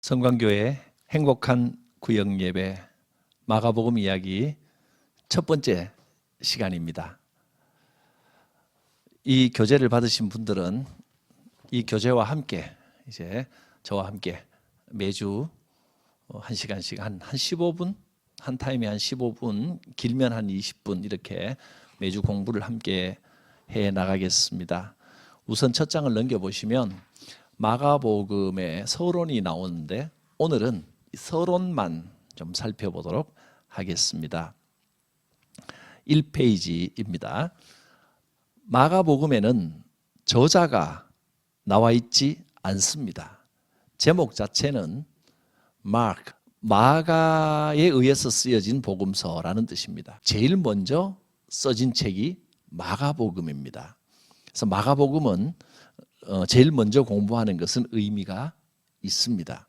성광교회 행복한 구역 예배 마가복음 이야기 첫 번째 시간입니다. 이 교재를 받으신 분들은 이 교재와 함께 이제 저와 함께 매주 어, 한 시간씩 한, 한 15분 한 타임에 한 15분 길면 한 20분 이렇게 매주 공부를 함께 해 나가겠습니다. 우선 첫 장을 넘겨 보시면 마가복음의 서론이 나오는데 오늘은 이 서론만 좀 살펴보도록 하겠습니다. 1페이지입니다. 마가복음에는 저자가 나와 있지 않습니다. 제목 자체는 마크, 마가에 의해서 쓰여진 복음서라는 뜻입니다. 제일 먼저 써진 책이 마가복음입니다. 그래서 마가복음은 어, 제일 먼저 공부하는 것은 의미가 있습니다.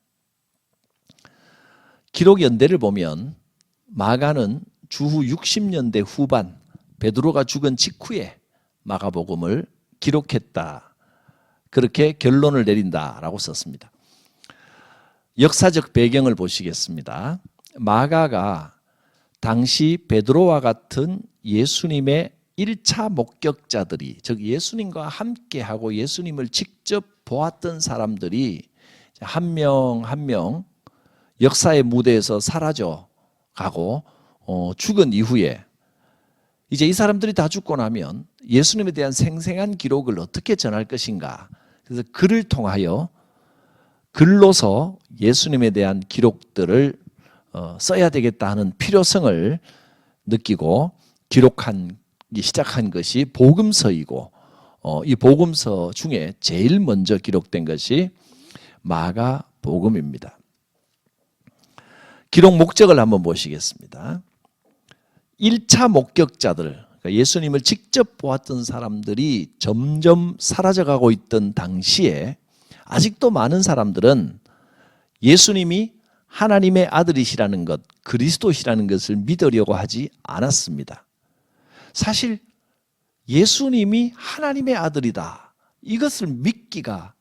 기록 연대를 보면 마가는 주후 60년대 후반 베드로가 죽은 직후에 마가복음을 기록했다. 그렇게 결론을 내린다라고 썼습니다. 역사적 배경을 보시겠습니다. 마가가 당시 베드로와 같은 예수님의 1차 목격자들이 즉 예수님과 함께 하고 예수님을 직접 보았던 사람들이 한 명 한 명 역사의 무대에서 사라져 가고 어, 죽은 이후에 이제 이 사람들이 다 죽고 나면 예수님에 대한 생생한 기록을 어떻게 전할 것인가. 그래서 글을 통하여 글로서 예수님에 대한 기록들을 어, 써야 되겠다 하는 필요성을 느끼고 기록한 시작한 것이 복음서이고 어, 이 복음서 중에 제일 먼저 기록된 것이 마가 복음입니다. 기록 목적을 한번 보시겠습니다. 1차 목격자들, 그러니까 예수님을 직접 보았던 사람들이 점점 사라져가고 있던 당시에 아직도 많은 사람들은 예수님이 하나님의 아들이시라는 것, 그리스도시라는 것을 믿으려고 하지 않았습니다. 사실 예수님이 하나님의 아들이다. 이것을 믿기가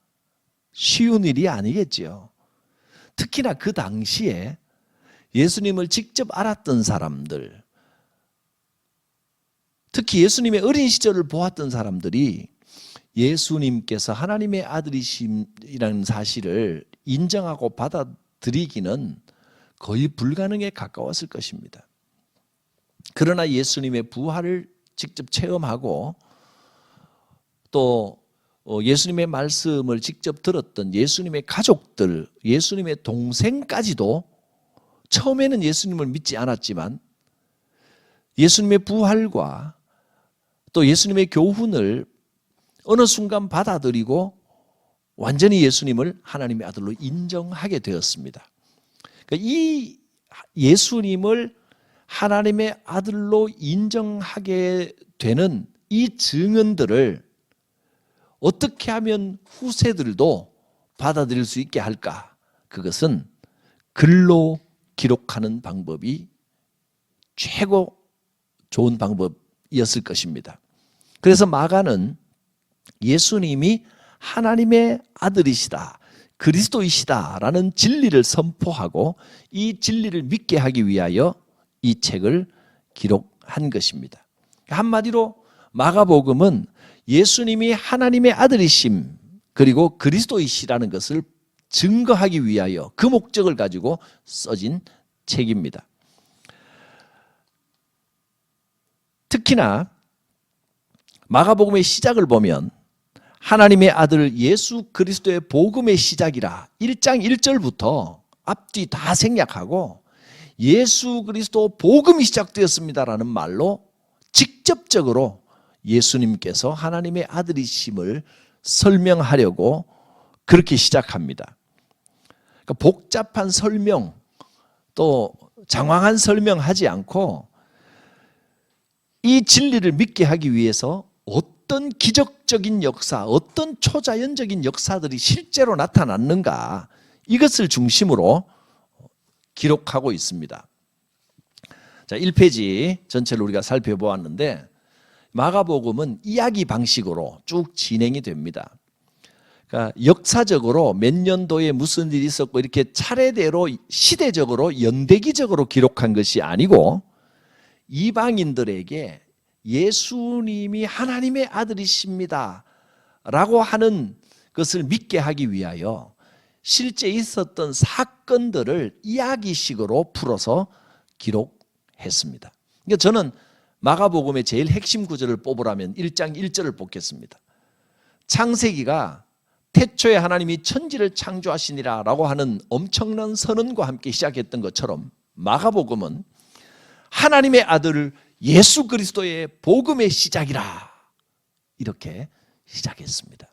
쉬운 일이 아니겠지요. 특히나 그 당시에 예수님을 직접 알았던 사람들, 특히 예수님의 어린 시절을 보았던 사람들이 예수님께서 하나님의 아들이심이라는 사실을 인정하고 받아들이기는 거의 불가능에 가까웠을 것입니다. 그러나 예수님의 부활을 직접 체험하고 또 어, 예수님의 말씀을 직접 들었던 예수님의 가족들, 예수님의 동생까지도 처음에는 예수님을 믿지 않았지만 예수님의 부활과 또 예수님의 교훈을 어느 순간 받아들이고 완전히 예수님을 하나님의 아들로 인정하게 되었습니다. 그러니까 이 예수님을 하나님의 아들로 인정하게 되는 이 증언들을 어떻게 하면 후세들도 받아들일 수 있게 할까? 그것은 글로 기록하는 방법이 최고 좋은 방법이었을 것입니다. 그래서 마가는 예수님이 하나님의 아들이시다. 그리스도이시다라는 진리를 선포하고 이 진리를 믿게 하기 위하여 이 책을 기록한 것입니다. 한마디로 마가복음은 예수님이 하나님의 아들이심 그리고 그리스도이시라는 것을 증거하기 위하여 그 목적을 가지고 써진 책입니다. 특히나 마가복음의 시작을 보면 하나님의 아들 예수 그리스도의 복음의 시작이라 1장 1절부터 앞뒤 다 생략하고 예수 그리스도 복음이 시작되었습니다라는 말로 직접적으로 예수님께서 하나님의 아들이심을 설명하려고 그렇게 시작합니다. 그러니까 복잡한 설명 또 장황한 설명하지 않고 이 진리를 믿게 하기 위해서 어떤 기적적인 역사, 어떤 초자연적인 역사들이 실제로 나타났는가 이것을 중심으로 기록하고 있습니다. 자, 1페이지 전체를 우리가 살펴보았는데 마가복음은 이야기 방식으로 쭉 진행이 됩니다. 그러니까 역사적으로 몇 년도에 무슨 일이 있었고 이렇게 차례대로 시대적으로 연대기적으로 기록한 것이 아니고 이방인들에게 예수님이 하나님의 아들이십니다. 라고 하는 것을 믿게 하기 위하여 실제 있었던 사건들을 이야기식으로 풀어서 기록했습니다. 그러니까 저는 마가복음의 제일 핵심 구절을 뽑으라면 1장 1절을 뽑겠습니다. 창세기가 태초에 하나님이 천지를 창조하시니라 라고 하는 엄청난 선언과 함께 시작했던 것처럼 마가복음은 하나님의 아들 예수 그리스도의 복음의 시작이라 이렇게 시작했습니다.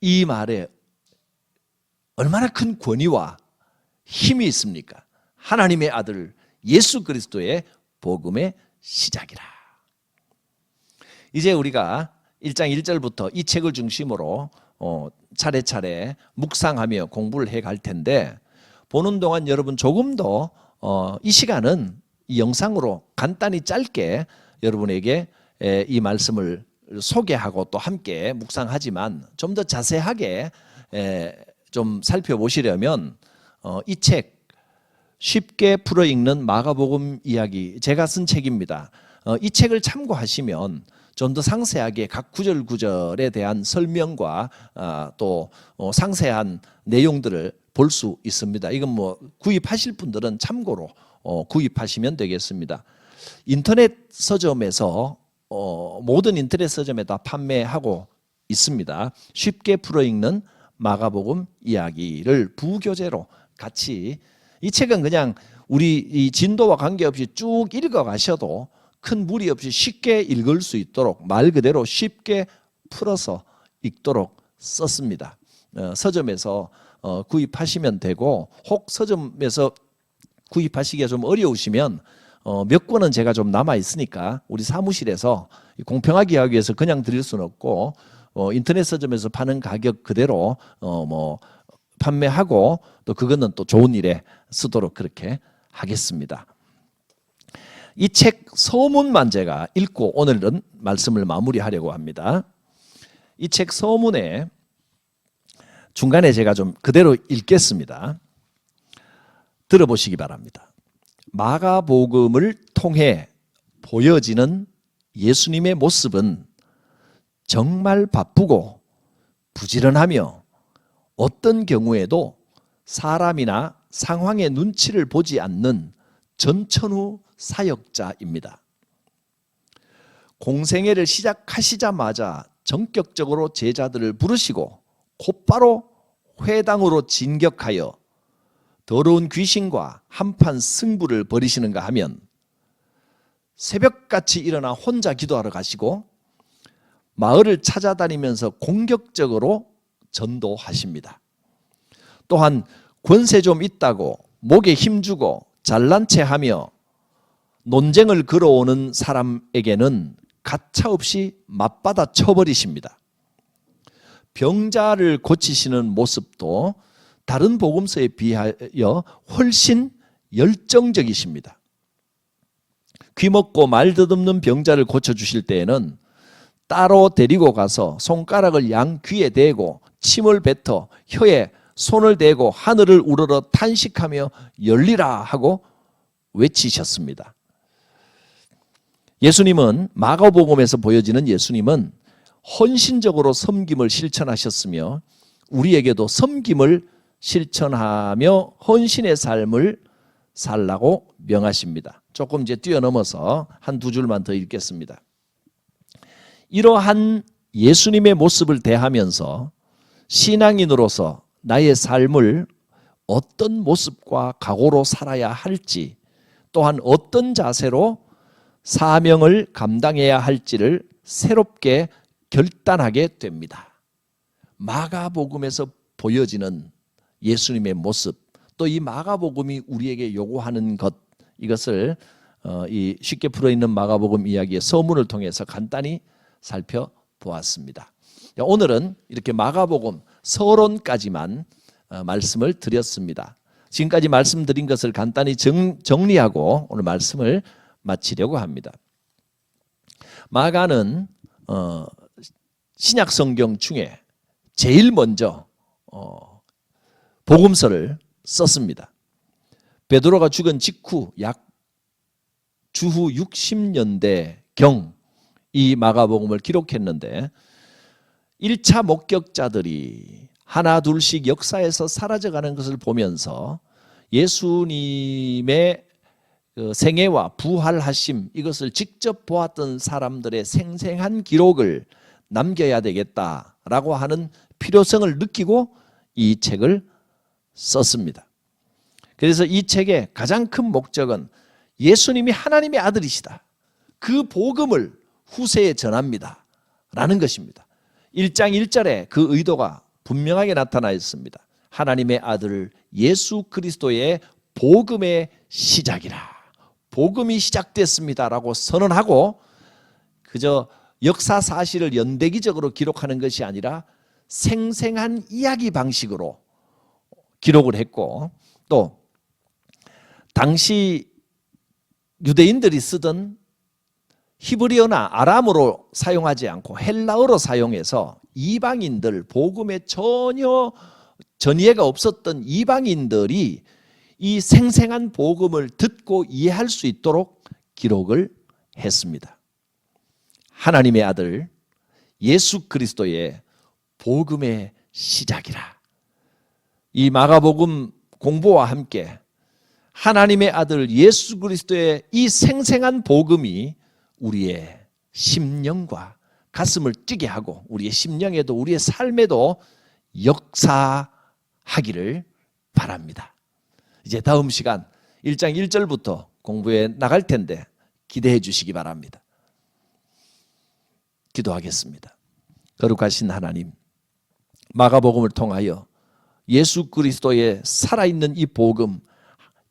이 말에 얼마나 큰 권위와 힘이 있습니까? 하나님의 아들 예수 그리스도의 복음의 시작이라. 이제 우리가 1장 1절부터 이 책을 중심으로 어, 차례차례 묵상하며 공부를 해 갈 텐데 보는 동안 여러분 조금 더 어, 이 시간은 이 영상으로 간단히 짧게 여러분에게 에, 이 말씀을 소개하고 또 함께 묵상하지만 좀 더 자세하게 에, 좀 살펴보시려면 어, 이책 쉽게 풀어 읽는 마가복음 이야기 제가 쓴 책입니다. 어, 이 책을 참고하시면 좀 더 상세하게 각 구절 구절에 대한 설명과 아, 또 어, 상세한 내용들을 볼 수 있습니다. 이건 뭐 구입하실 분들은 참고로 어, 구입하시면 되겠습니다. 인터넷 서점에서 어, 모든 인터넷 서점에 다 판매하고 있습니다. 쉽게 풀어 읽는 마가복음 이야기를 부교재로 같이 이 책은 그냥 우리 이 진도와 관계없이 쭉 읽어 가셔도 큰 무리 없이 쉽게 읽을 수 있도록 말 그대로 쉽게 풀어서 읽도록 썼습니다. 어, 서점에서 어, 구입하시면 되고 혹 서점에서 구입하시기가 좀 어려우시면 어, 몇 권은 제가 좀 남아 있으니까 우리 사무실에서 공평하게 하기 위해서 그냥 드릴 수는 없고 어, 인터넷 서점에서 파는 가격 그대로 어, 뭐 판매하고 또 그거는 또 좋은 일에 쓰도록 그렇게 하겠습니다. 이 책 서문만 제가 읽고 오늘은 말씀을 마무리하려고 합니다. 이 책 서문에 중간에 제가 좀 그대로 읽겠습니다. 들어보시기 바랍니다. 마가복음을 통해 보여지는 예수님의 모습은 정말 바쁘고 부지런하며 어떤 경우에도 사람이나 상황의 눈치를 보지 않는 전천후 사역자입니다. 공생애를 시작하시자마자 전격적으로 제자들을 부르시고 곧바로 회당으로 진격하여 더러운 귀신과 한판 승부를 벌이시는가 하면 새벽같이 일어나 혼자 기도하러 가시고 마을을 찾아다니면서 공격적으로 전도하십니다. 또한 권세 좀 있다고 목에 힘주고 잘난 체 하며 논쟁을 걸어오는 사람에게는 가차없이 맞받아 쳐버리십니다. 병자를 고치시는 모습도 다른 복음서에 비하여 훨씬 열정적이십니다. 귀먹고 말 듣없는 병자를 고쳐주실 때에는 따로 데리고 가서 손가락을 양 귀에 대고 침을 뱉어 혀에 손을 대고 하늘을 우러러 탄식하며 열리라 하고 외치셨습니다. 예수님은 마가복음에서 보여지는 예수님은 헌신적으로 섬김을 실천하셨으며 우리에게도 섬김을 실천하며 헌신의 삶을 살라고 명하십니다. 조금 이제 뛰어넘어서 한 두 줄만 더 읽겠습니다. 이러한 예수님의 모습을 대하면서 신앙인으로서 나의 삶을 어떤 모습과 각오로 살아야 할지 또한 어떤 자세로 사명을 감당해야 할지를 새롭게 결단하게 됩니다. 마가복음에서 보여지는 예수님의 모습, 또 이 마가복음이 우리에게 요구하는 것 이것을 어, 이 쉽게 풀어 있는 마가복음 이야기의 서문을 통해서 간단히 살펴보았습니다. 오늘은 이렇게 마가복음 서론까지만 어, 말씀을 드렸습니다. 지금까지 말씀드린 것을 간단히 정, 정리하고 오늘 말씀을 마치려고 합니다. 마가는 어, 신약 성경 중에 제일 먼저 어, 복음서를 썼습니다. 베드로가 죽은 직후 약 주후 60년대 경 이 마가복음을 기록했는데 1차 목격자들이 하나 둘씩 역사에서 사라져가는 것을 보면서 예수님의 그 생애와 부활하심 이것을 직접 보았던 사람들의 생생한 기록을 남겨야 되겠다라고 하는 필요성을 느끼고 이 책을 썼습니다. 그래서 이 책의 가장 큰 목적은 예수님이 하나님의 아들이시다. 그 복음을 후세에 전합니다. 라는 것입니다. 1장 1절에 그 의도가 분명하게 나타나 있습니다. 하나님의 아들 예수 그리스도의 복음의 시작이라. 복음이 시작됐습니다라고 선언하고 그저 역사 사실을 연대기적으로 기록하는 것이 아니라 생생한 이야기 방식으로 기록을 했고 또 당시 유대인들이 쓰던 히브리어나 아람어로 사용하지 않고 헬라어로 사용해서 이방인들 복음에 전혀 전이해가 없었던 이방인들이 이 생생한 복음을 듣고 이해할 수 있도록 기록을 했습니다. 하나님의 아들 예수 그리스도의 복음의 시작이라. 이 마가복음 공부와 함께 하나님의 아들 예수 그리스도의 이 생생한 복음이 우리의 심령과 가슴을 뛰게 하고 우리의 심령에도 우리의 삶에도 역사하기를 바랍니다. 이제 다음 시간 1장 1절부터 공부해 나갈 텐데 기대해 주시기 바랍니다. 기도하겠습니다. 거룩하신 하나님, 마가복음을 통하여 예수 그리스도의 살아있는 이 복음,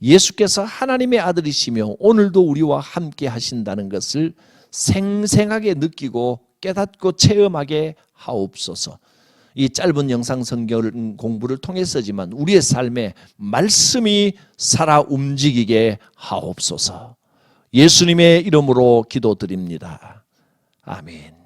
예수께서 하나님의 아들이시며 오늘도 우리와 함께 하신다는 것을 생생하게 느끼고 깨닫고 체험하게 하옵소서. 이 짧은 영상 성경 공부를 통해서지만 우리의 삶에 말씀이 살아 움직이게 하옵소서. 예수님의 이름으로 기도드립니다. 아멘.